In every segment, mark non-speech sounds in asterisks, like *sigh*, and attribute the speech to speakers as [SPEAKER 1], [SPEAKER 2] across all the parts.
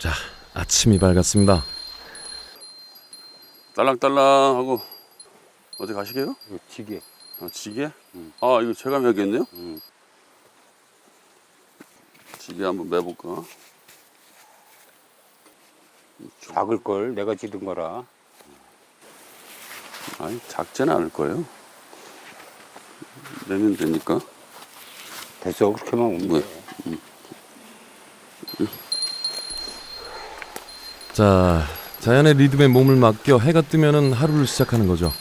[SPEAKER 1] 자, 아침이 밝았습니다.
[SPEAKER 2] 딸랑딸랑 하고 어디 가시게요?
[SPEAKER 3] 이거 지게.
[SPEAKER 2] 아, 지게?
[SPEAKER 3] 응.
[SPEAKER 2] 아 이거 제가 매겠네요?
[SPEAKER 3] 응.
[SPEAKER 2] 지게 한번 매볼까?
[SPEAKER 3] 작을 걸 내가 지른 거라.
[SPEAKER 2] 아니 작지는 않을 거예요. 매면 되니까.
[SPEAKER 3] 됐어 그렇게만 오면
[SPEAKER 2] 뭐야?
[SPEAKER 3] 돼.
[SPEAKER 1] 자, 자연의 리듬에 몸을 맡겨 해가 뜨면은 하루를 시작하는 거죠.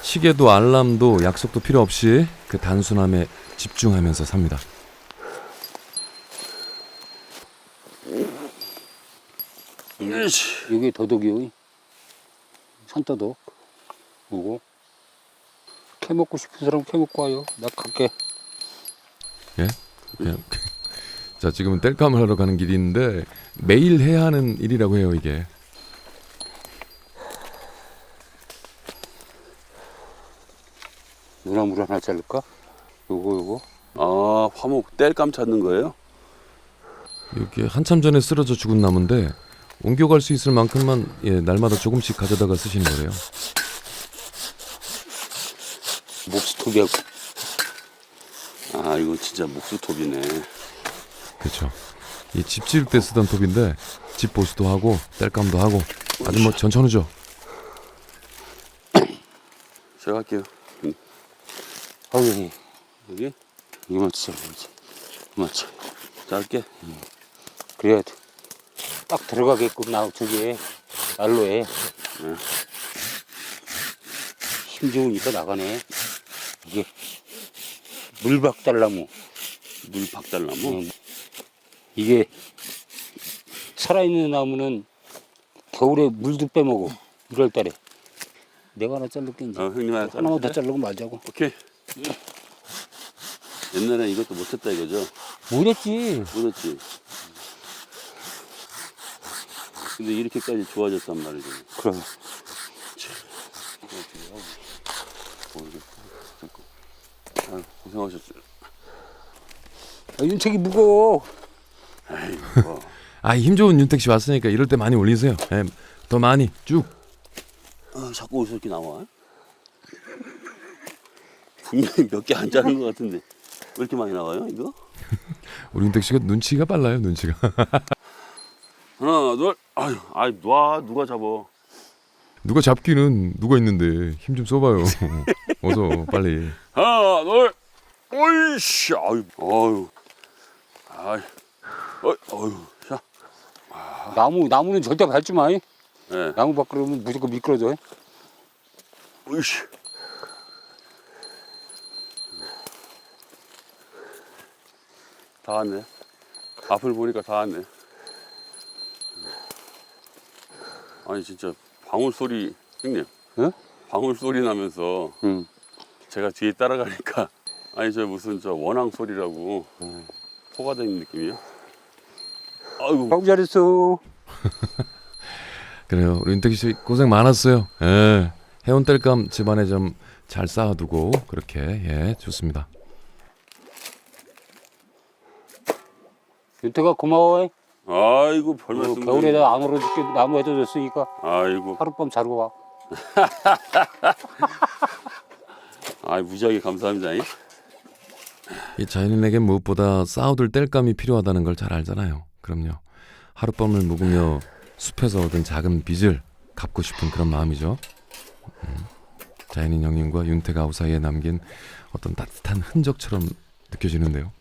[SPEAKER 1] 시계도 알람도 약속도 필요 없이 그 단순함에 집중하면서 삽니다.
[SPEAKER 3] 이게 도둑이요. 산도둑. 오고. 캐 먹고 싶은 사람 캐 먹고 와요. 나 갈게.
[SPEAKER 1] 예? 오케이, 오케이. 자, 지금은 땔감을 하러 가는 길인데 매일 해야 하는 일이라고 해요, 이게.
[SPEAKER 3] 누나 물 하나 자를까? 요거 요거.
[SPEAKER 2] 아 화목 땔감 찾는 거예요?
[SPEAKER 1] 이게 한참 전에 쓰러져 죽은 나무인데 옮겨갈 수 있을 만큼만 예, 날마다 조금씩 가져다가 쓰시는 거래요.
[SPEAKER 3] 목스톱이하고.
[SPEAKER 2] 아 이거 진짜 목수톱이네.
[SPEAKER 1] 그렇죠. 이집 지을 때 쓰던 톱인데 집 보수도 하고 땔감도 하고 아주 뭐 전천후죠.
[SPEAKER 2] 제가 할게요.
[SPEAKER 3] 아유
[SPEAKER 2] 여기
[SPEAKER 3] 이거만 잘라야지. 이거만 잘.
[SPEAKER 2] 짧게.
[SPEAKER 3] 그래야 돼. 딱 들어가게끔 나 저기에 난로에.
[SPEAKER 2] 응.
[SPEAKER 3] 힘 좋으니까 나가네. 이게 물박달나무.
[SPEAKER 2] 물 박달나무.
[SPEAKER 3] 응. 이게 살아있는 나무는 겨울에 물도 빼먹어. 1월 달에. 내가 하나 자를게 이제.
[SPEAKER 2] 어 형님 하나
[SPEAKER 3] 하나만 더. 자르고 말자고.
[SPEAKER 2] 오케이. 옛날에 이것도 못했다 이거죠?
[SPEAKER 3] 뭐랬지?
[SPEAKER 2] 그렇지. 근데 이렇게까지 좋아졌단 말이죠.
[SPEAKER 3] 그럼.
[SPEAKER 2] 아, 고생하셨죠.
[SPEAKER 3] 아, 윤책이 무거워.
[SPEAKER 2] 아이고. *laughs*
[SPEAKER 1] 아, 힘 좋은 윤택 씨 왔으니까 이럴 때 많이 올리세요. 예, 더 많이 쭉.
[SPEAKER 2] 아, 자꾸 어디서 이렇게 나와? 분명히 몇 개 안 자른 것 같은데 왜 이렇게 많이 나와요 이거? *laughs*
[SPEAKER 1] 우리 윤택 씨가 눈치가 빨라요, 눈치가. *laughs*
[SPEAKER 2] 하나 둘 아유 아이 놔 누가 잡어
[SPEAKER 1] 누가 잡기는 누가 있는데 힘 좀 써봐요. 어서 빨리.
[SPEAKER 2] 하나 둘 오이씨 아유 아유 아이 어이 어유 자
[SPEAKER 3] 나무, 나무는 절대 밟지 마. 이.
[SPEAKER 2] 예.
[SPEAKER 3] 나무 밖으로면 무조건 미끄러져.
[SPEAKER 2] 오이씨 다 왔네 앞을 보니까 다 왔네 아니 진짜 방울 소리 형님
[SPEAKER 3] 응?
[SPEAKER 2] 방울 소리 나면서
[SPEAKER 3] 응.
[SPEAKER 2] 제가 뒤에 따라가니까 아니 저 무슨 저 원앙 소리라고 포가 되는 느낌이야 아이고
[SPEAKER 3] 아우 잘했어. *laughs*
[SPEAKER 1] 그래요. 우리 윤택 씨 고생 많았어요. 예. 해온 땔감 집안에 좀 잘 쌓아두고 그렇게 예 좋습니다.
[SPEAKER 3] 윤태가 고마워.
[SPEAKER 2] 아이고 별
[SPEAKER 3] 어,
[SPEAKER 2] 말씀
[SPEAKER 3] 겨울에 나안 얼어 죽게 나무 해줘줬으니까
[SPEAKER 2] 아이고
[SPEAKER 3] 하룻밤 자고 와. *laughs*
[SPEAKER 2] 아 무지하게 감사합니다 잉?
[SPEAKER 1] 이 자연인에게 무엇보다 쌓아둘 땔감이 필요하다는 걸 잘 알잖아요. 그럼요. 하룻밤을 묵으며 숲에서 얻은 작은 빚을 갚고 싶은 그런 마음이죠. 음, 자연인 형님과 윤택 아우 사이에 남긴 어떤 따뜻한 흔적처럼 느껴지는데요.